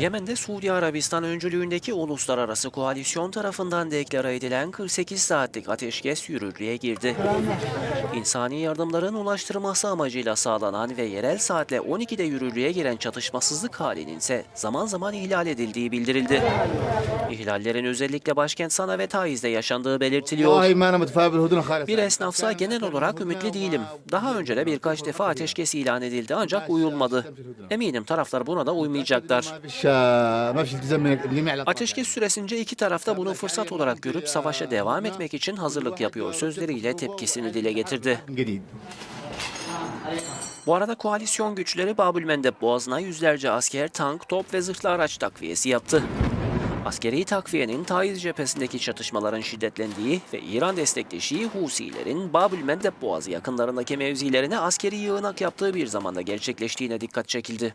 Yemen'de Suudi Arabistan öncülüğündeki uluslararası koalisyon tarafından deklare edilen 48 saatlik ateşkes yürürlüğe girdi. İnsani yardımların ulaştırması amacıyla sağlanan ve yerel saatle 12'de yürürlüğe giren çatışmasızlık halinin ise zaman zaman ihlal edildiği bildirildi. İhlallerin özellikle başkent Sana ve Taiz'de yaşandığı belirtiliyor. Bir esnafsa genel olarak ümitli değilim. Daha önce de birkaç defa ateşkes ilan edildi ancak uyulmadı. Eminim taraflar buna da uymayacaklar. Ateşkes süresince iki tarafta bunu fırsat olarak görüp savaşa devam etmek için hazırlık yapıyor sözleriyle tepkisini dile getirdi. Bu arada koalisyon güçleri Babülmendep Boğazı'na yüzlerce asker, tank, top ve zırhlı araç takviyesi yaptı. Askeri takviyenin Taiz cephesindeki çatışmaların şiddetlendiği ve İran destekli Şii Husilerin Babülmendep Boğazı yakınlarındaki mevzilerine askeri yığınak yaptığı bir zamanda gerçekleştiğine dikkat çekildi.